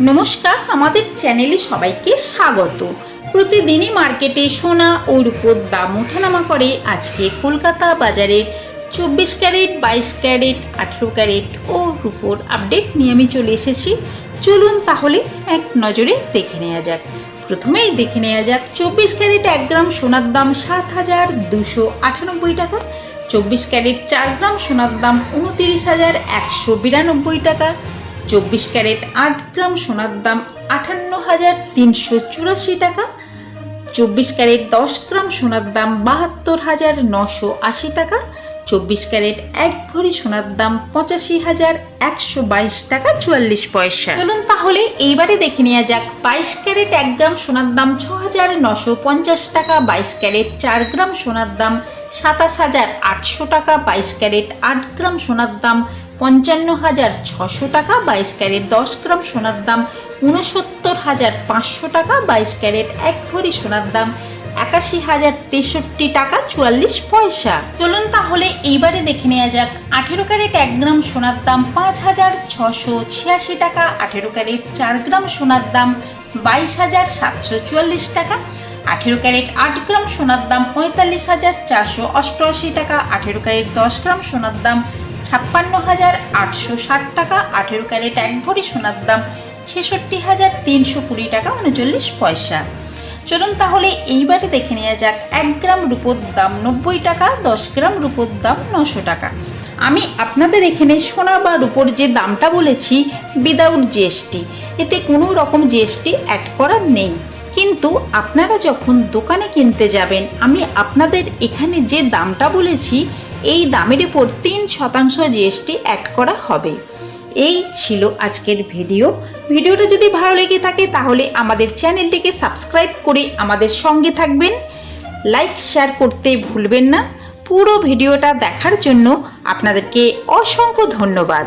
নমস্কার, আমাদের চ্যানেলে সবাইকে স্বাগত। প্রতিদিনই মার্কেটে সোনা ও রূপোর দাম ওঠানামা করে আজকে কলকাতা বাজারের চব্বিশ ক্যারেট, বাইশ ক্যারেট, আঠেরো ক্যারেট ও রূপোর আপডেট নিয়ে আমি চলে এসেছি। চলুন তাহলে এক নজরে দেখে নেওয়া যাক। প্রথমেই দেখে নেওয়া যাক, চব্বিশ ক্যারেট এক গ্রাম সোনার দাম সাত হাজার দুশো আটানব্বই টাকা, চব্বিশ ক্যারেট চার গ্রাম সোনার দাম উনতিরিশ হাজার একশো বিরানব্বই টাকা চব্বিশ ক্যারেট, আট গ্রাম সোনার দাম আটান্ন হাজার তিনশো চুরাশি টাকা। চব্বিশ ক্যারেট, দশ গ্রাম সোনার দাম বাহাত্তর হাজার নশো আশি টাকা। চব্বিশ ক্যারেট, এক ভরি সোনার দাম পঁচাশি হাজার একশো বাইশ টাকা চুয়াল্লিশ পয়সা। চলুন তাহলে এইবারে দেখে নেওয়া যাক, বাইশ ক্যারেট, এক গ্রাম সোনার দাম ছ হাজার নশো পঞ্চাশ টাকা, বাইশ ক্যারেট, চার গ্রাম সোনার দাম সাতাশ হাজার আটশো টাকা, বাইশ ক্যারেট, আট গ্রাম সোনার দাম পঞ্চান্ন হাজার ছশো টাকা, বাইশ ক্যারেট দশ গ্রাম সোনার দাম উনসত্তর হাজার পাঁচশো টাকা, বাইশ ক্যারেট এক ভরি সোনার দাম একাশি হাজার তেষট্টি টাকা চুয়াল্লিশ পয়সা। চলুন তাহলে এইবারে দেখে নেওয়া যাক, আঠেরো ক্যারেট এক গ্রাম সোনার দাম পাঁচ হাজার ছশো ছিয়াশি টাকা, আঠেরো ক্যারেট চার গ্রাম সোনার দাম বাইশ হাজার সাতশো চুয়াল্লিশ টাকা, আঠেরো ক্যারেট আট গ্রাম সোনার দাম পঁয়তাল্লিশ হাজার চারশো অষ্টআশি টাকা, আঠেরো ক্যারেট দশ গ্রাম সোনার দাম ছাপ্পান্ন হাজার আটশো ষাট টাকা, আঠেরো ক্যারেট এক ভরি সোনার দাম ছেষট্টি হাজার তিনশো কুড়ি টাকা উনচল্লিশ পয়সা। চলুন তাহলে এইবারে দেখে নেওয়া যাক। এক গ্রাম রূপোর দাম নব্বই টাকা, দশ গ্রাম রূপোর দাম নশো টাকা। আমি আপনাদের এখানে সোনা বা রূপোর যে দামটা বলেছি উইদাউট জিএসটি এতে কোনো রকম জিএসটি অ্যাড করার নেই। কিন্তু আপনারা যখন দোকানে কিনতে যাবেন, আমি আপনাদের এখানে যে দামটা বলেছি, এই দামের উপর তিন শতাংশ জিএসটি অ্যাড করা হবে। এই ছিল আজকের ভিডিও। ভিডিওটা যদি ভালো লেগে থাকে, তাহলে আমাদের চ্যানেলটিকে সাবস্ক্রাইব করে আমাদের সঙ্গে থাকবেন। লাইক, শেয়ার করতে ভুলবেন না। পুরো ভিডিওটা দেখার জন্য আপনাদেরকে অসংখ্য ধন্যবাদ।